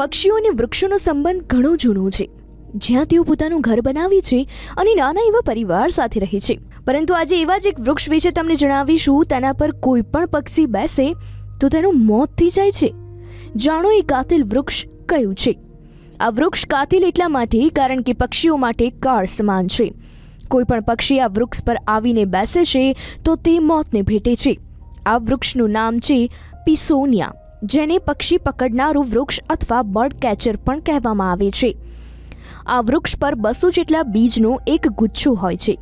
પક્ષીઓ અને વૃક્ષોનો સંબંધ ઘણો જૂનો છે. જ્યાં તેઓ પોતાનું ઘર બનાવે છે અને નાના એવા પરિવાર સાથે રહે છે. પરંતુ આજે એવા જ એક વૃક્ષ વિશે તમને જણાવીશું, તેના પર કોઈ પણ પક્ષી બેસે તો તેનું મોત થઈ જાય છે. જાણો એ કાતિલ વૃક્ષ કયું છે? આ વૃક્ષ કાતિલ એટલા માટે કારણ કે પક્ષીઓ માટે કાળ સમાન છે. કોઈ પણ પક્ષી આ વૃક્ષ પર આવીને બેસે છે તો તે મોતને ભેટે છે. આ વૃક્ષનું નામ છે પિસોનિયા. જેને પક્ષી પકડનારું વૃક્ષ અથવા બર્ડ કેચર પણ કહેવામાં આવે છે. આ વૃક્ષ પર બસો જેટલા બીજનો એક ગુચ્છો હોય છે.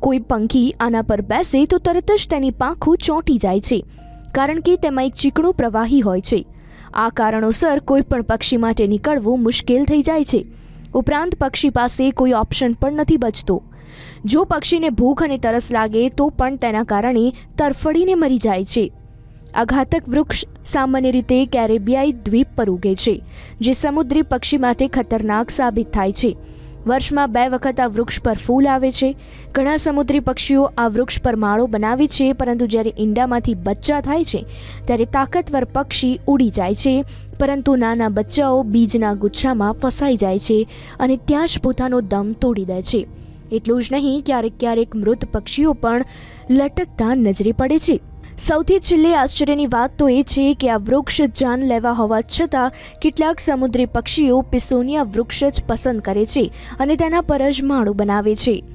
કોઈ પંખી આના પર બેસે તો તરત જ તેની પાંખો ચોંટી જાય છે, કારણ કે તેમાં એક ચીકણું પ્રવાહી હોય છે. આ કારણોસર કોઈ પણ પક્ષી માટે નીકળવું મુશ્કેલ થઈ જાય છે. ઉપરાંત પક્ષી પાસે કોઈ ઓપ્શન પણ નથી બચતો. જો પક્ષીને ભૂખ અને તરસ લાગે તો પણ તેના કારણે તરફડીને મરી જાય છે. આ ઘાતક વૃક્ષ સામાન્ય રીતે કેરેબિયાઈ દ્વીપ પર ઉગે છે, જે સમુદ્રી પક્ષી માટે ખતરનાક સાબિત થાય છે. વર્ષમાં બે વખત આ વૃક્ષ પર ફૂલ આવે છે. ઘણા સમુદ્રી પક્ષીઓ આ વૃક્ષ પર માળો બનાવે છે, પરંતુ જ્યારે ઈંડામાંથી બચ્ચા થાય છે, ત્યારે તાકતવર પક્ષી ઉડી જાય છે, પરંતુ નાના બચ્ચાઓ બીજના ગુચ્છામાં ફસાઈ જાય છે અને ત્યાં જ પોતાનો દમ તોડી દે છે. એટલું જ નહીં, ક્યારેક ક્યારેક મૃત પક્ષીઓ પણ લટકતા નજરે પડે છે. સૌથી છેલ્લે આશ્ચર્યની વાત તો એ છે કે આ વૃક્ષ જાન લેવા હોવા છતાં કેટલાક સમુદ્રી પક્ષીઓ પિસોનિયા વૃક્ષ જ પસંદ કરે છે અને તેના પર જ માળું બનાવે છે.